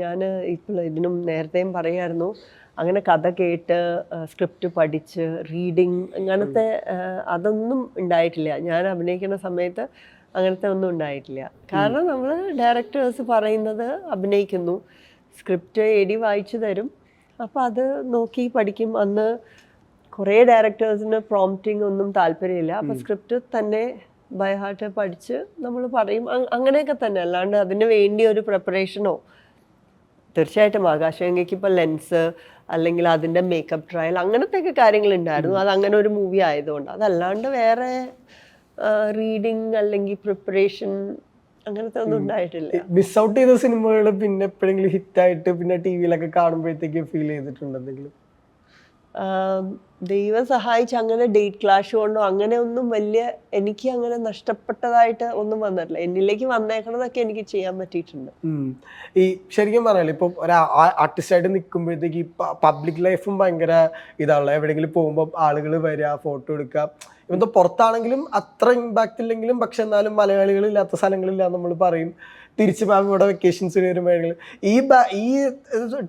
ഞാൻ ഇപ്പോൾ ഇതിനും നേരത്തെയും പറയായിരുന്നു. അങ്ങനെ കഥ കേട്ട് സ്ക്രിപ്റ്റ് പഠിച്ച് റീഡിങ് അങ്ങനത്തെ അതൊന്നും ഉണ്ടായിട്ടില്ല. ഞാൻ അഭിനയിക്കുന്ന സമയത്ത് അങ്ങനത്തെ ഒന്നും ഉണ്ടായിട്ടില്ല. കാരണം നമ്മൾ ഡയറക്ടേഴ്സ് പറയുന്നത് അഭിനയിക്കുന്നു. സ്ക്രിപ്റ്റ് എടി വായിച്ചു തരും. അപ്പോൾ അത് നോക്കി പഠിക്കും. അന്ന് കുറേ ഡയറക്ടേഴ്സിന് പ്രോംപ്റ്റിംഗ് ഒന്നും താല്പര്യമില്ല. അപ്പോൾ സ്ക്രിപ്റ്റ് തന്നെ ബൈ ഹാർട്ട് പഠിച്ച് നമ്മൾ പറയും. അങ്ങനെയൊക്കെ തന്നെ. അല്ലാണ്ട് അതിന് വേണ്ടി ഒരു പ്രിപ്പറേഷനോ തീർച്ചയായിട്ടും ആകാശഗംഗയ്ക്ക് ഇപ്പോൾ ലെൻസ് അല്ലെങ്കിൽ അതിന്റെ മേക്കപ്പ് ട്രയൽ അങ്ങനത്തെയൊക്കെ കാര്യങ്ങളുണ്ടായിരുന്നു. അത് അങ്ങനെ ഒരു മൂവി ആയതുകൊണ്ട്. അതല്ലാണ്ട് വേറെ റീഡിങ് അല്ലെങ്കിൽ പ്രിപ്പറേഷൻ അങ്ങനത്തെ ഒന്നും ഉണ്ടായിട്ടില്ല. മിസ് ഔട്ട് ചെയ്ത സിനിമകൾ പിന്നെ എപ്പോഴെങ്കിലും ഹിറ്റായിട്ട് പിന്നെ ടി വിയിലൊക്കെ കാണുമ്പോഴത്തേക്ക് ഫീൽ ചെയ്തിട്ടുണ്ട് എന്തെങ്കിലും? ആം, ദൈവം സഹായിച്ച് അങ്ങനെ ഡേറ്റ് ക്ലാഷ് കൊണ്ടോ അങ്ങനെ ഒന്നും വലിയ എനിക്ക് അങ്ങനെ നഷ്ടപ്പെട്ടതായിട്ട് ഒന്നും വന്നിട്ടില്ല. എന്നിലേക്ക് വന്നേക്കണതൊക്കെ എനിക്ക് ചെയ്യാൻ പറ്റിയിട്ടുണ്ട്. ഈ ശരിക്കും പറഞ്ഞാൽ ഇപ്പൊ ഒരു ആർട്ടിസ്റ്റ് ആയിട്ട് നിൽക്കുമ്പോഴത്തേക്ക് ഈ പബ്ലിക് ലൈഫും ഭയങ്കര ഇതാണല്ലോ. എവിടെയെങ്കിലും പോകുമ്പോൾ ആളുകൾ വരിക ഫോട്ടോ എടുക്കുക ഇവന്തോ പുറത്താണെങ്കിലും അത്ര ഇമ്പാക്റ്റ് ഇല്ലെങ്കിലും പക്ഷെ എന്നാലും മലയാളികൾ ഇല്ലാത്ത സ്ഥലങ്ങളില്ല നമ്മൾ പറയും. തിരിച്ച് മാം ഇവിടെ വെക്കേഷൻസ് വരുമ്പോഴെങ്കിലും ഈ ഈ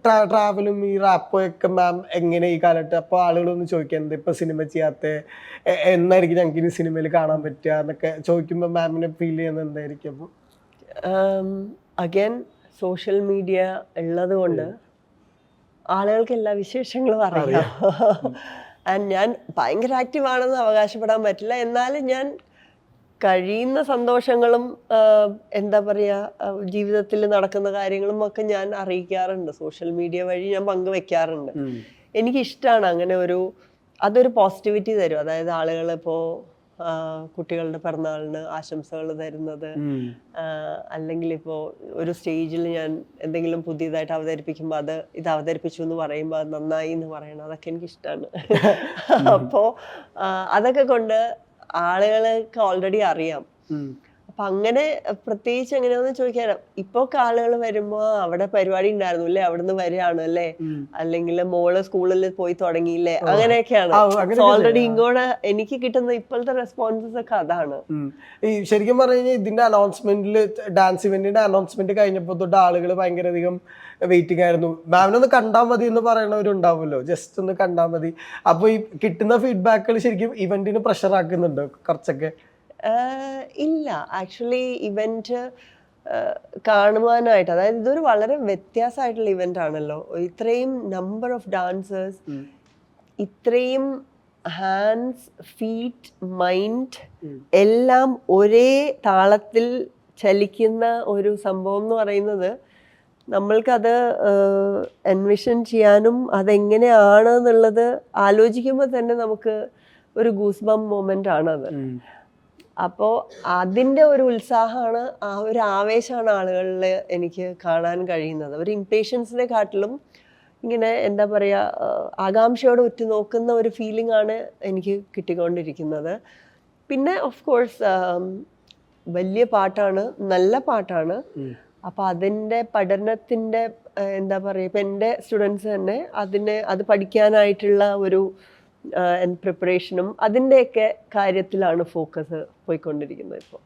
ട്രാവലും ഈ റാപ്പും ഒക്കെ മാം എങ്ങനെ ഈ കാലത്ത്? അപ്പോൾ ആളുകളൊന്നും ചോദിക്കാൻ എന്താ ഇപ്പൊ സിനിമ ചെയ്യാത്ത? എന്നായിരിക്കും ഞങ്ങൾക്ക് ഇനി സിനിമയിൽ കാണാൻ പറ്റുക എന്നൊക്കെ ചോദിക്കുമ്പോൾ മാമിനെ ഫീൽ ചെയ്യുന്നത് എന്തായിരിക്കും അപ്പോൾ അഗൈൻ സോഷ്യൽ മീഡിയ ഉള്ളത് കൊണ്ട് ആളുകൾക്ക് എല്ലാ വിശേഷങ്ങളും അറിയാം. ആൻഡ് ഞാൻ ഭയങ്കര ആക്റ്റീവ് ആണെന്ന് അവകാശപ്പെടാൻ പറ്റില്ല. എന്നാലും ഞാൻ കഴിയുന്ന സന്തോഷങ്ങളും എന്താ പറയുക ജീവിതത്തിൽ നടക്കുന്ന കാര്യങ്ങളും ഒക്കെ ഞാൻ അറിയിക്കാറുണ്ട്. സോഷ്യൽ മീഡിയ വഴി ഞാൻ പങ്കുവെക്കാറുണ്ട്. എനിക്കിഷ്ടമാണ് അങ്ങനെ ഒരു അതൊരു പോസിറ്റിവിറ്റി തരും. അതായത് ആളുകൾ ഇപ്പോൾ കുട്ടികളുടെ പിറന്നാളിന് ആശംസകൾ തരുന്നത്. അല്ലെങ്കിൽ ഇപ്പോൾ ഒരു സ്റ്റേജിൽ ഞാൻ എന്തെങ്കിലും പുതിയതായിട്ട് അവതരിപ്പിക്കുമ്പോൾ അത് ഇത് അവതരിപ്പിച്ചു എന്ന് പറയുമ്പോൾ അത് നന്നായി എന്ന് പറയണം. അതൊക്കെ എനിക്ക് ഇഷ്ടമാണ് അപ്പോൾ അതൊക്കെ കൊണ്ട് ആളുകൾക്ക് ഓൾറെഡി അറിയാം. അപ്പം അങ്ങനെ പ്രത്യേകിച്ച് എങ്ങനെയാന്ന് ചോദിക്കാൻ ഇപ്പോൾ ആളുകൾ വരുമ്പോൾ അവിടെ പരിപാടി ഉണ്ടായിരുന്നു അല്ലേ? അവിടുന്ന് വരികയാണ് അല്ലേ? അല്ലെങ്കിൽ മോൾ സ്കൂളിൽ പോയി തുടങ്ങിയില്ലേ? അങ്ങനെയൊക്കെയാണ്. ഓൾറെഡി ഇങ്ങോട്ട് എനിക്ക് കിട്ടുന്ന ഇപ്പോഴത്തെ റെസ്പോൺസസ് ഒക്കെ അതാണ്. ഈ ശരിക്കും പറഞ്ഞു കഴിഞ്ഞാൽ ഇതിന്റെ അനൗൺസ്മെന്റിൽ ഡാൻസ് ഇവന്റിന്റെ അനൗൺസ്മെന്റ് കഴിഞ്ഞപ്പോൾ തൊട്ട് ആളുകൾ ഭയങ്കര അധികം വെയിറ്റിംഗ് ആയിരുന്നു മാമിനൊന്ന് കണ്ടാൽ മതി എന്ന് പറയണവരുണ്ടാവുമല്ലോ. ജസ്റ്റ് ഒന്ന് കണ്ടാൽ മതി. അപ്പോൾ ഈ കിട്ടുന്ന ഫീഡ്ബാക്കുകൾ ശരിക്കും ഇവന്റിന് പ്രഷർ ആക്കുന്നുണ്ട് കുറച്ചൊക്കെ. ഇല്ല. ആക്ച്വലി ഇവന്റ് കാണുവാനായിട്ട് അതായത് ഇതൊരു വളരെ വ്യത്യാസമായിട്ടുള്ള ഇവന്റ് ആണല്ലോ. ഇത്രയും നമ്പർ ഓഫ് ഡാൻസേഴ്സ് ഇത്രയും ഹാൻഡ്സ് ഫീറ്റ് മൈൻഡ് എല്ലാം ഒരേ താളത്തിൽ ചലിക്കുന്ന ഒരു സംഭവം എന്ന് പറയുന്നത് നമ്മൾക്കത് എൻവിഷൻ ചെയ്യാനും അതെങ്ങനെയാണ് എന്നുള്ളത് ആലോചിക്കുമ്പോൾ തന്നെ നമുക്ക് ഒരു ഗൂസ്ബം മൊമെന്റ് ആണത്. അപ്പോൾ അതിന്റെ ഒരു ഉത്സാഹമാണ് ആ ഒരു ആവേശമാണ് ആളുകളിൽ എനിക്ക് കാണാൻ കഴിയുന്നത്. ഒരു ഇംപേഷ്യൻസിനെ കാട്ടിലും ഇങ്ങനെ എന്താ പറയുക ആകാംക്ഷയോടെ ഉറ്റുനോക്കുന്ന ഒരു ഫീലിംഗ് ആണ് എനിക്ക് കിട്ടിക്കൊണ്ടിരിക്കുന്നത്. പിന്നെ ഓഫ് കോഴ്സ് വലിയ പാട്ടാണ് നല്ല പാട്ടാണ്. അപ്പോൾ അതിന്റെ പഠനത്തിന്റെ എന്താ പറയുക ഇപ്പം എന്റെ സ്റ്റുഡൻസ് തന്നെ അതിനെ അത് പഠിക്കാനായിട്ടുള്ള ഒരു പ്രിപ്പറേഷനും അതിന്റെയൊക്കെ കാര്യത്തിലാണ് ഫോക്കസ് പോയിക്കൊണ്ടിരിക്കുന്നത് ഇപ്പോൾ